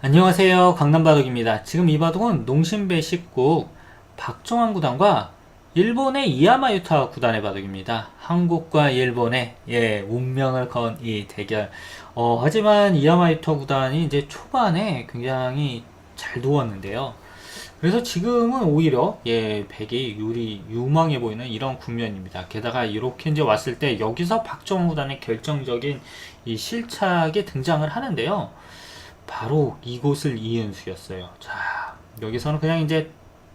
안녕하세요. 강남바둑입니다. 지금 이 바둑은 농심배 19 박종환 구단과 일본의 이야마 유타 구단의 바둑입니다. 한국과 일본의 예 운명을 건 이 대결. 어, 하지만 이야마 유타 구단이 이제 초반에 굉장히 잘 두었는데요. 그래서 지금은 오히려 예 백이 유리 유망해 보이는 이런 국면입니다. 게다가 이렇게 이제 왔을 때 여기서 박종환 구단의 결정적인 이 실착이 등장을 하는데요 바로 이곳을 이은수였어요. 자, 여기서는 그냥 이제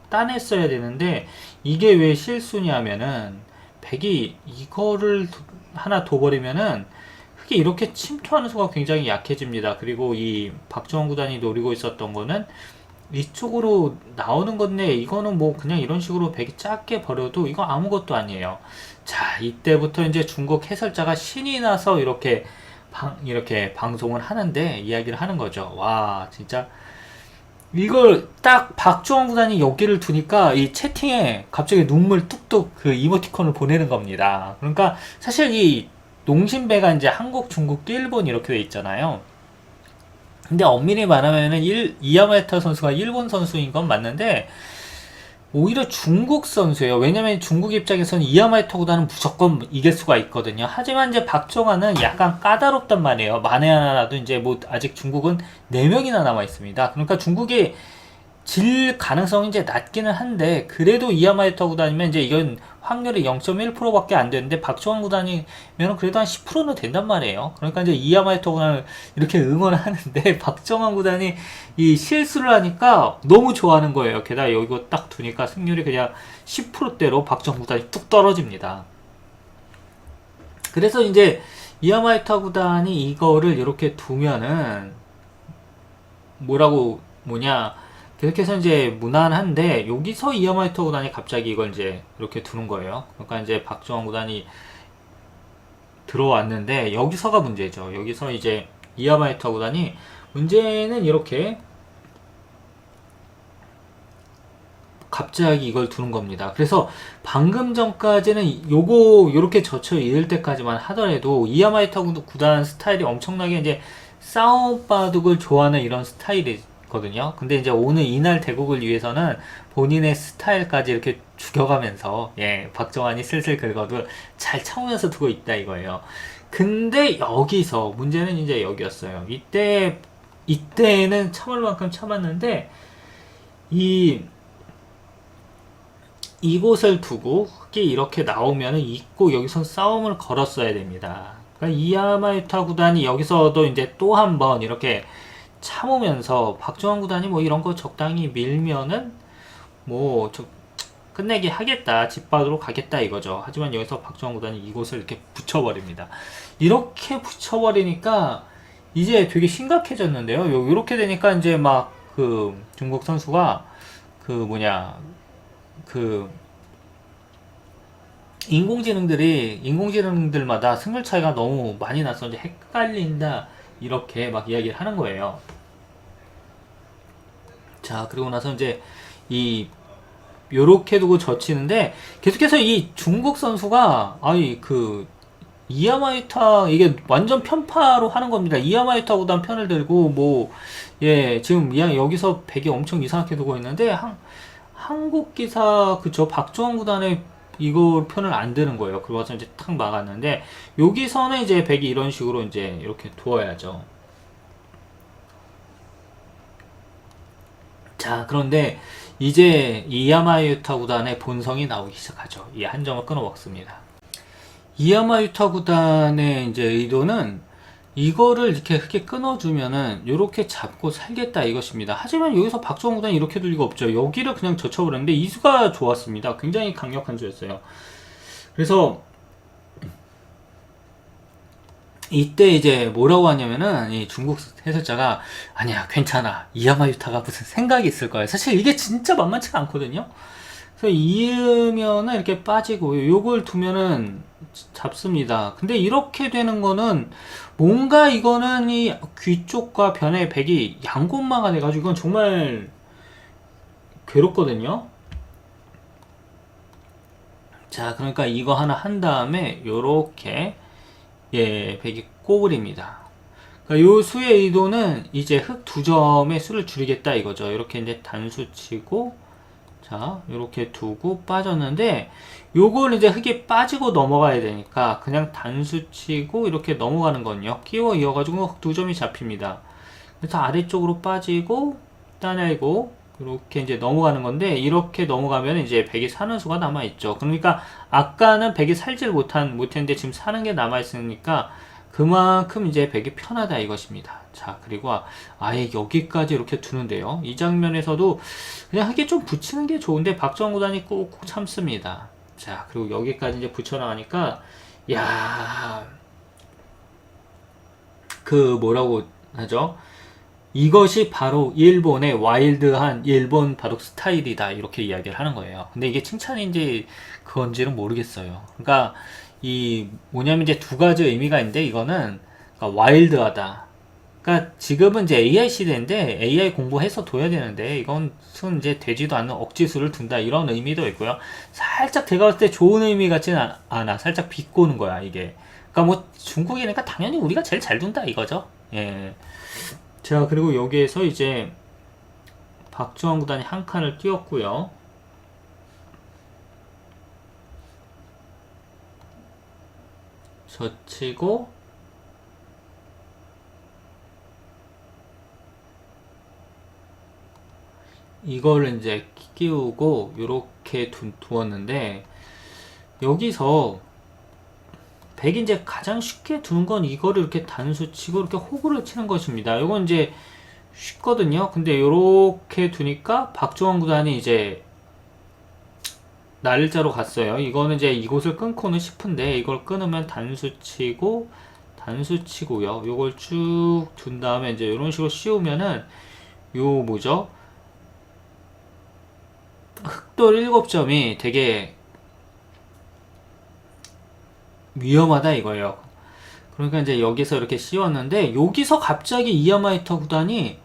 따냈어야 되는데 이게 왜 실수냐면은 백이 이거를 도- 하나 둬버리면은 흑이 이렇게 침투하는 수가 굉장히 약해집니다. 그리고 이 박정원 구단이 노리고 있었던 거는 이쪽으로 나오는 건데 이거는 뭐 그냥 이런 식으로 백이 작게 버려도 이거 아무것도 아니에요. 자, 이때부터 이제 중국 해설자가 신이 나서 이렇게 방, 이렇게 방송을 하는데 이야기를 하는 거죠. 와, 진짜 이걸 딱 박주원 구단이 여기를 두니까 이 채팅에 갑자기 눈물 뚝뚝 그 이모티콘을 보내는 겁니다. 그러니까 사실 이 농심배가 이제 한국, 중국, 일본 이렇게 돼 있잖아요. 근데 엄밀히 말하면은 일, 이야마에타 선수가 일본 선수인 건 맞는데 오히려 중국 선수예요. 왜냐면 중국 입장에서는 이야마이토보다는 무조건 이길 수가 있거든요. 하지만 이제 박정환은 약간 까다롭단 말이에요. 만에 하나라도 이제 뭐 아직 중국은 4명이나 남아 있습니다. 그러니까 중국이 질 가능성이 이제 낮기는 한데 그래도 이야마이토 구단이면 이제 이건 확률이 0.1%밖에 안 되는데 박정환 구단이면 그래도 한 10%는 된단 말이에요. 그러니까 이제 이야마이토 구단을 이렇게 응원하는데 박정환 구단이 이 실수를 하니까 너무 좋아하는 거예요. 게다가 여기 딱 두니까 승률이 그냥 10%대로 박정환 구단이 뚝 떨어집니다. 그래서 이제 이야마이토 구단이 이거를 이렇게 두면은 뭐라고 뭐냐 계속해서 이제 무난한데 여기서 이어마이터 구단이 갑자기 이걸 이제 이렇게 두는 거예요. 그러니까 이제 박정원 구단이 들어왔는데 여기서가 문제죠. 여기서 이제 이어마이터 구단이 문제는 이렇게 갑자기 이걸 두는 겁니다. 그래서 방금 전까지는 요거 요렇게 젖혀 잃을 때까지만 하더라도 이야마이터 구단 스타일이 엄청나게 이제 싸움 바둑을 좋아하는 이런 스타일이 거든요. 근데 이제 오늘 이날 대국을 위해서는 본인의 스타일까지 이렇게 죽여가면서 예 박정환이 슬슬 긁어도 잘 참으면서 두고 있다 이거예요. 근데 여기서 문제는 이제 여기였어요. 이때 이때는 참을 만큼 참았는데 이 이곳을 두고 흑이 이렇게 나오면은 있고 여기서 싸움을 걸었어야 됩니다. 그러니까 이야마유타 구단이 여기서도 이제 또 한 번 이렇게 참으면서 박정환 구단이 뭐 이런 거 적당히 밀면은 뭐저 끝내기 하겠다 집바으로 가겠다 이거죠. 하지만 여기서 박정환 구단이 이곳을 이렇게 붙여버립니다. 이렇게 붙여버리니까 이제 되게 심각해졌는데요. 요- 요렇게 되니까 이제 막 그 중국 선수가 그 뭐냐 그 인공지능들이 인공지능들마다 승률 차이가 너무 많이 나서 이제 헷갈린다 이렇게 막 이야기를 하는 거예요. 자 그리고 나서 이제 이 요렇게 두고 젖히는데 계속해서 이 중국 선수가 아이 그 이야마이타 이게 완전 편파로 하는 겁니다. 이야마이타 구단 편을 들고 뭐 예 지금 이야 여기서 백이 엄청 이상하게 두고 있는데 한 한국 기사 그저 박주원 구단의 이거 편을 안 드는 거예요. 그러고 와서 이제 탁 막았는데 여기서는 이제 백이 이런 식으로 이제 이렇게 두어야죠. 자 그런데 이제 이야마유타 구단의 본성이 나오기 시작하죠. 이한 점을 끊어 먹습니다. 이야마유타 구단의 이제 의도는 이거를 이렇게 크게 끊어주면은 이렇게 잡고 살겠다 이것입니다. 하지만 여기서 박주원 구단이 이렇게 둘 리가 없죠. 여기를 그냥 젖혀버렸는데 이 수가 좋았습니다. 굉장히 강력한 수였어요. 그래서 이때 이제 뭐라고 하냐면은 이 중국 해설자가 아니야 괜찮아 이야마 유타가 무슨 생각이 있을 거야. 사실 이게 진짜 만만치가 않거든요. 이으면은 이렇게 빠지고 요걸 두면은 잡습니다. 근데 이렇게 되는 거는 뭔가 이거는 이 귀 쪽과 변의 백이 양곳마가 돼가지고 이건 정말 괴롭거든요. 자, 그러니까 이거 하나 한 다음에 요렇게 예, 백이 꼬부립니다. 그러니까 요 수의 의도는 이제 흑두 점의 수를 줄이겠다 이거죠. 이렇게 이제 단수 치고 자 이렇게 두고 빠졌는데 요걸 이제 흑이 빠지고 넘어가야 되니까 그냥 단수 치고 이렇게 넘어가는 건요. 끼워 이어가지고 흑두 점이 잡힙니다. 그래서 아래쪽으로 빠지고 따내고 이렇게 이제 넘어가는 건데 이렇게 넘어가면 이제 백이 사는 수가 남아 있죠. 그러니까 아까는 백이 살질 못한 못했는데 지금 사는 게 남아 있으니까 그만큼 이제 백이 편하다 이것입니다. 자 그리고 아- 아예 여기까지 이렇게 두는데요. 이 장면에서도 그냥 하게 좀 붙이는 게 좋은데 박정호 구단이 꾹꾹 참습니다. 자 그리고 여기까지 이제 붙여나가니까 야. 그 뭐라고 하죠? 이것이 바로 일본의 와일드한 일본 바둑 스타일이다 이렇게 이야기를 하는 거예요. 근데 이게 칭찬인지 그건지는 모르겠어요. 그러니까 이 뭐냐면 이제 두 가지 의미가 있는데 이거는 그러니까 와일드하다. 그러니까 지금은 이제 AI 시대인데 AI 공부해서 둬야 되는데 이건 순 이제 되지도 않는 억지수를 둔다 이런 의미도 있고요. 살짝 제가 봤을 때 좋은 의미 같지는 않- 않아. 살짝 비꼬는 거야 이게. 그러니까 뭐 중국이니까 당연히 우리가 제일 잘 둔다 이거죠. 예. 자, 그리고 여기에서 이제 박주원 구단이 한 칸을 띄웠고요. 젖히고 이거를 이제 끼우고 이렇게 두었는데 여기서 백이 이제 가장 쉽게 두는 건 이거를 이렇게 단수 치고 이렇게 호구를 치는 것입니다. 이건 이제 쉽거든요. 근데 이렇게 두니까 박종원 구단이 이제 날짜로 갔어요. 이거는 이제 이곳을 끊고는 싶은데 이걸 끊으면 단수 치고 단수 치고요. 요걸 쭉 둔 다음에 이제 이런 식으로 씌우면은 요 뭐죠? 흑돌 7점이 되게 위험하다 이거예요. 그러니까 이제 여기서 이렇게 씌웠는데 여기서 갑자기 이야마이터 구단이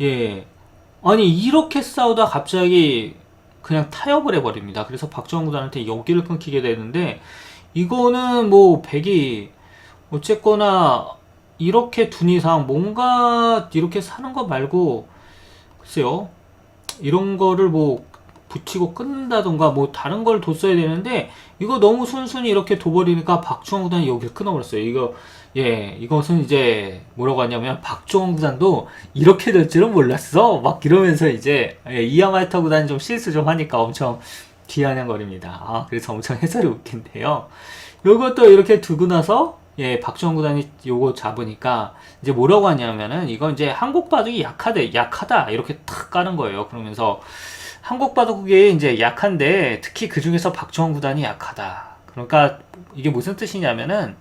예 아니 이렇게 싸우다 갑자기 그냥 타협을 해버립니다. 그래서 박정원 구단한테 여기를 끊기게 되는데 이거는 뭐 백이 어쨌거나 이렇게 둔 이상 뭔가 이렇게 사는 거 말고 글쎄요 이런 거를 뭐 붙이고 끊는다던가 뭐 다른 걸 뒀어야 되는데 이거 너무 순순히 이렇게 둬버리니까 박주원 구단이 여기를 끊어버렸어요. 이거 예 이것은 이제 뭐라고 하냐면 박주원 구단도 이렇게 될 줄은 몰랐어 막 이러면서 이제 예, 이야마이터 구단이 좀 실수 좀 하니까 엄청 비아냥거립니다. 아 그래서 엄청 해설이 웃긴데요. 요것도 이렇게 두고 나서 예 박주원 구단이 요거 잡으니까 이제 뭐라고 하냐면은 이건 이제 한국 바둑이 약하다 약하다 이렇게 탁 까는 거예요. 그러면서 한국 바둑이 이제 약한데 특히 그 중에서 박주원 구단이 약하다. 그러니까 이게 무슨 뜻이냐면은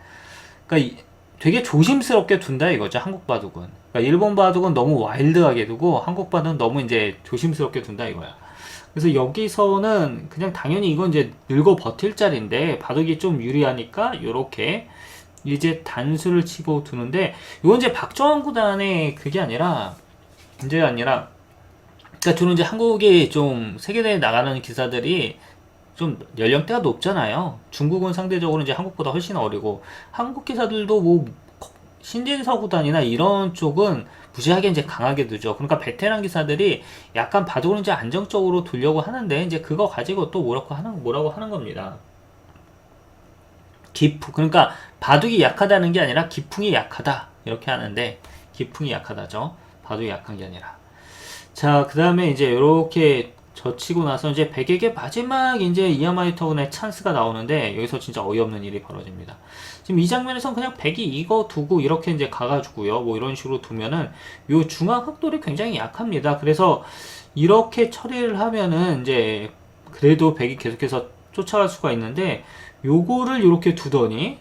그러니까 이- 되게 조심스럽게 둔다 이거죠. 한국 바둑은. 그러니까 일본 바둑은 너무 와일드하게 두고 한국 바둑은 너무 이제 조심스럽게 둔다 이거야. 그래서 여기서는 그냥 당연히 이건 이제 늙어 버틸 자리인데 바둑이 좀 유리하니까 요렇게 이제 단수를 치고 두는데 이건 이제 박정원 구단의 그게 아니라 이제 아니라 그러니까 주로 이제 한국이 좀 세계대회 나가는 기사들이 좀 연령대가 높잖아요. 중국은 상대적으로 이제 한국보다 훨씬 어리고 한국 기사들도 뭐 신진서 구단이나 이런 쪽은 무지하게 이제 강하게 두죠. 그러니까 베테랑 기사들이 약간 바둑을 이제 안정적으로 두려고 하는데 이제 그거 가지고 또 뭐라고 하는 뭐라고 하는 겁니다. 기풍 그러니까 바둑이 약하다는 게 아니라 기풍이 약하다 이렇게 하는데 기풍이 약하다죠. 바둑이 약한 게 아니라. 자, 그 다음에 이제 이렇게 젖히고 나서 이제 백에게 마지막 이제 이야마이터군의 찬스가 나오는데 여기서 진짜 어이없는 일이 벌어집니다. 지금 이 장면에선 그냥 백이 이거 두고 이렇게 이제 가가지고요. 뭐 이런 식으로 두면은 요 중앙 흑돌이 굉장히 약합니다. 그래서 이렇게 처리를 하면은 이제 그래도 백이 계속해서 쫓아갈 수가 있는데 요거를 이렇게 두더니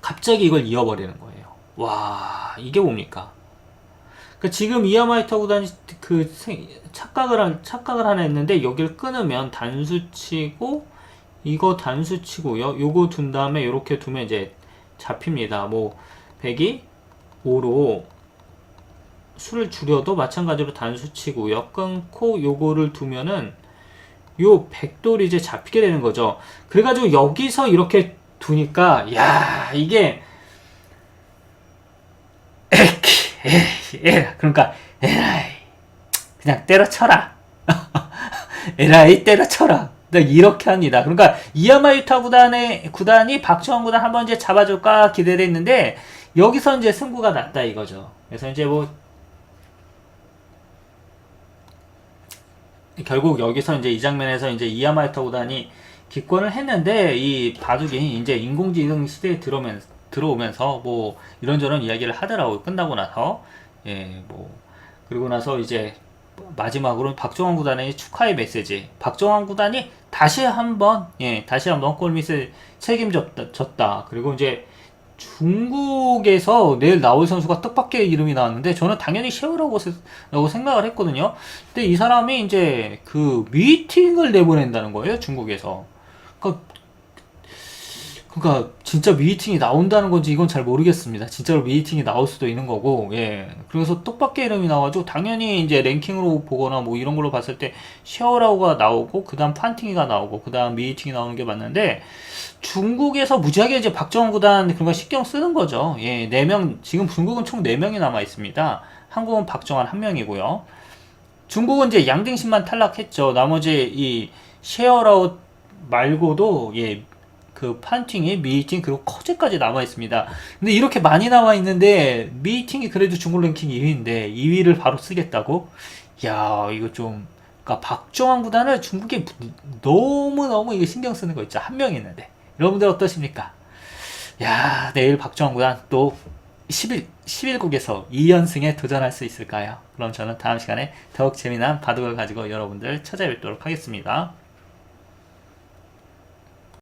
갑자기 이걸 이어버리는 거예요. 와, 이게 뭡니까? 그 지금 이야마이터 구단이 그 생- 착각을 한, 착각을 하나 했는데 여기를 끊으면 단수 치고 이거 단수 치고요. 요거 둔 다음에 이렇게 두면 이제 잡힙니다. 뭐 백이 5로 수를 줄여도 마찬가지로 단수 치고요. 끊고 요거를 두면은 요 백돌이 이제 잡히게 되는 거죠. 그래가지고 여기서 이렇게 두니까 야 이게 에 이, 에라. 그러니까, 에라이. 그냥 때려쳐라. 에라이, 때려쳐라. 딱 이렇게 합니다. 그러니까, 이야마유타 구단의, 구단이 박정원 구단 한번 이제 잡아줄까 기대를 했는데, 여기서 이제 승부가 났다 이거죠. 그래서 이제 뭐, 결국 여기서 이제 이 장면에서 이제 이야마유타 구단이 기권을 했는데 이 바둑이 이제 인공지능 시대에 들어오면서, 들어오면서 뭐 이런저런 이야기를 하더라고요. 끝나고 나서 예 뭐 그리고 나서 이제 마지막으로 박정환 구단의 축하의 메시지. 박정환 구단이 다시 한번 예 다시 한번 골밑을 책임졌다. 졌다. 그리고 이제 중국에서 내일 나올 선수가 뜻밖의 이름이 나왔는데 저는 당연히 셰어라고 세- 라고 생각을 했거든요. 근데 이 사람이 이제 그 미팅을 내보낸다는 거예요, 중국에서. 그러니까, 그러니까 진짜 미팅이 나온다는 건지 이건 잘 모르겠습니다. 진짜로 미팅이 나올 수도 있는 거고, 예. 그래서 뜻밖의 이름이 나와가지고 당연히 이제 랭킹으로 보거나 뭐 이런 걸로 봤을 때 셰어라고가 나오고 그다음 판팅이가 나오고 그다음 미팅이 나오는 게 맞는데 중국에서 무지하게 이제 박정원 구단 그런 거 신경 쓰는 거죠. 예, 4명, 지금 중국은 총 4명이 남아 있습니다. 한국은 박정환 1명이고요. 중국은 이제 양등신만 탈락했죠. 나머지 이 셰어라웃 말고도 예, 그 판팅이 미팅 그리고 커제까지 남아 있습니다. 근데 이렇게 많이 남아 있는데 미팅이 그래도 중국 랭킹 2위인데 2위를 바로 쓰겠다고? 야, 이거 좀 그러니까 박정환 구단을 중국이 너무 너무 이게 신경 쓰는 거 있죠. 한 명 있는데. 여러분들 어떠십니까? 야, 내일 박정환 구단 또 11, 11국에서 2연승에 도전할 수 있을까요? 그럼 저는 다음 시간에 더욱 재미난 바둑을 가지고 여러분들 찾아뵙도록 하겠습니다.